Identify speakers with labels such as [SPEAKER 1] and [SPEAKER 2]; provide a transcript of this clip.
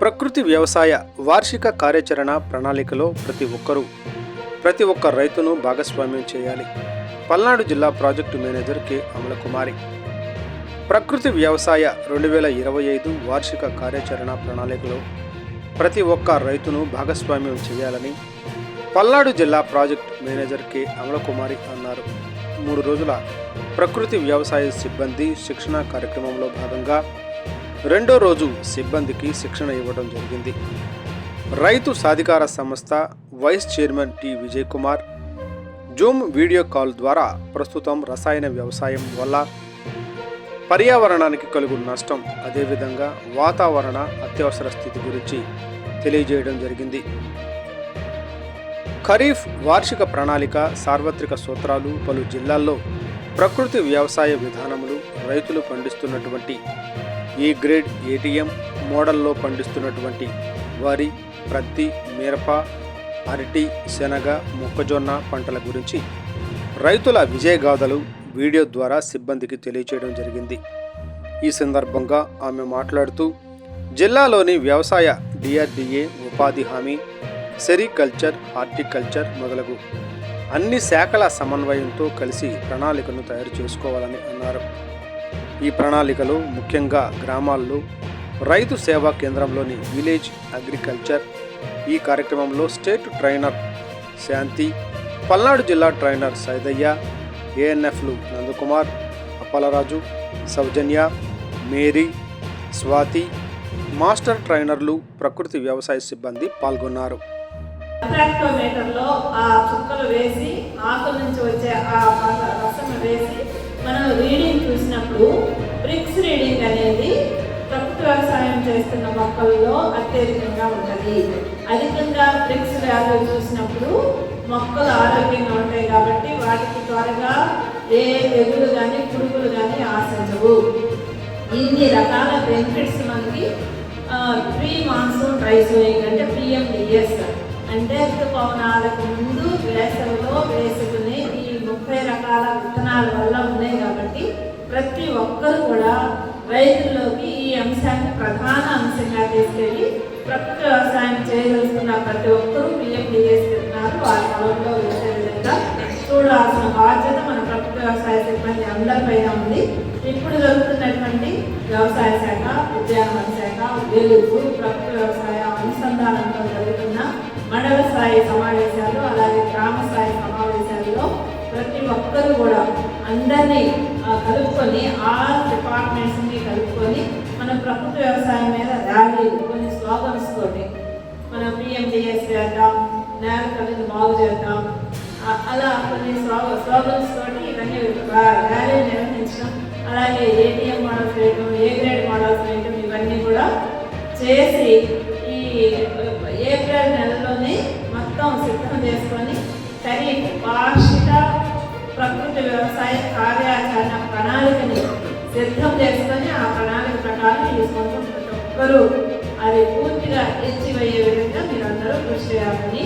[SPEAKER 1] ప్రకృతి వ్యవసాయ వార్షిక కార్యాచరణ ప్రణాళికలో ప్రతి ఒక్కరూ ప్రతి ఒక్క రైతును భాగస్వామ్యం చేయాలి. పల్నాడు జిల్లా ప్రాజెక్టు మేనేజర్ కె. అమలకుమారి. ప్రకృతి వ్యవసాయ రెండు వేల ఇరవై ఐదు వార్షిక కార్యాచరణ ప్రణాళికలో ప్రతి ఒక్క రైతును భాగస్వామ్యం చేయాలని పల్నాడు జిల్లా ప్రాజెక్ట్ మేనేజర్ కె. అమలకుమారి అన్నారు. మూడు రోజుల ప్రకృతి వ్యవసాయ సిబ్బంది శిక్షణ కార్యక్రమంలో భాగంగా రెండో రోజు సిబ్బందికి శిక్షణ ఇవ్వడం జరిగింది. రైతు సాధికార సంస్థ vice chairman T Vijay Kumar Zoom video call ద్వారా ప్రస్తుతం రసాయన వ్యవసాయం వల్ల పర్యావరణానికి కలుగు నష్టం అదేవిధంగా వాతావరణ అత్యవసర స్థితి గురించి తెలియజేయడం జరిగింది. ఖరీఫ్ వార్షిక ప్రణాళిక సార్వత్రిక సూత్రాలు పలు జిల్లాల్లో ప్రకృతి వ్యవసాయ విధానములు రైతులు పండిస్తున్నటువంటి ఈ గ్రేడ్ ఏటీఎం మోడల్లో పండిస్తున్నటువంటి వరి ప్రత్తి మిరప అరటి శనగ మొక్కజొన్న పంటల గురించి రైతుల విజయగాథలు వీడియో ద్వారా సిబ్బందికి తెలియచేయడం జరిగింది. ఈ సందర్భంగా ఆమె మాట్లాడుతూ జిల్లాలోని వ్యవసాయ డిఆర్డిఏ ఉపాధి హామీ సెరికల్చర్ హార్టికల్చర్ మొదలగు అన్ని శాఖల సమన్వయంతో కలిసి ప్రణాళికను తయారు చేసుకోవాలని అన్నారు. ఈ ప్రణాళికలు ముఖ్యంగా గ్రామాల్లో రైతు సేవా కేంద్రంలోని విలేజ్ అగ్రికల్చర్ ఈ కార్యక్రమంలో స్టేట్ ట్రైనర్ శాంతి పల్నాడు జిల్లా ట్రైనర్ సైదయ్య ఏఎన్ఎఫ్లు నందకుమార్ అప్పలరాజు సౌజన్య మేరీ స్వాతి మాస్టర్ ట్రైనర్లు ప్రకృతి వ్యవసాయ సిబ్బంది పాల్గొన్నారు.
[SPEAKER 2] అట్రాక్టోమీటర్లో ఆ చుక్కలు వేసి ఆకుల నుంచి వచ్చే ఆ రసం వేసి మనం రీడింగ్ చూసినప్పుడు బ్రిక్స్ రీడింగ్ అనేది ప్రకృతి వ్యవసాయం చేస్తున్న మొక్కల్లో అత్యధికంగా ఉంటుంది. అధికంగా బ్రిక్స్ వ్యాధులు చూసినప్పుడు మొక్కలు ఆరోగ్యంగా ఉంటాయి కాబట్టి వాటికి త్వరగా ఏ తెగులు కానీ పురుగులు కానీ ఆశించవు. ఇన్ని రకాల బెనిఫిట్స్ మనకి ప్రీ మాన్సూన్ డ్రై సోయింగ్ అంటే పిఎండిఎస్ అంటే ఋతుపవనాలకు ముందు వేసవిలో వేసుకునే ఈ ముప్పై రకాల విత్తనాల వల్ల ఉన్నాయి కాబట్టి ప్రతి ఒక్కరు కూడా రైతుల్లోకి ఈ అంశాన్ని ప్రధాన అంశంగా తీసుకెళ్ళి ప్రకృతి వ్యవసాయం చేయదలుచుకున్న ప్రతి ఒక్కరూ బియ్యం విత్తనాలు వారి పొలంలో వేసే విధంగా చూడాల్సిన బాధ్యత మన ప్రకృతి వ్యవసాయ సిబ్బంది అందరిపైన ఉంది. ఇప్పుడు జరుగుతున్నటువంటి వ్యవసాయ శాఖ ఉద్యానవన శాఖ వెలుగు ప్రకృతి వ్యవసాయ అనుసంధానంతో జరుగుతున్న మండల స్థాయి సమావేశాలు అలాగే గ్రామ స్థాయి సమావేశాల్లో ప్రతి ఒక్కరూ కూడా అందరినీ కలుపుకొని ఆల్ డిపార్ట్మెంట్స్ని కలుపుకొని మన ప్రకృతి వ్యవసాయం మీద ర్యాలీలు కొన్ని స్లోగన్స్ తోటి మనం పిఎండిఎస్ చేద్దాం నేల కలిగి బాగు చేద్దాం. అలా కొన్ని స్లో- స్లోగన్స్ తోటి ఇవన్నీ రా- ర్యాలీలు నిర్వహించడం అలాగే ఏటీఎం మోడల్స్ వేయడం ఏ గ్రేడ్ మోడల్స్ వేయడం ఇవన్నీ కూడా చేసి ఈ ఏప్రిల్ నెలలోనే మొత్తం సిద్ధం చేసుకొని ఖరీఫ్ భాష ప్రకృతి వ్యవసాయ కార్యాచరణ ప్రణాళికని సిద్ధం చేసుకొని ఆ ప్రణాళిక ప్రకారం ఈ సంవత్సరం ప్రతి ఒక్కరూ అది పూర్తిగా ఎచ్చివయ్యే విధంగా మీరందరూ కృషి చేయాలని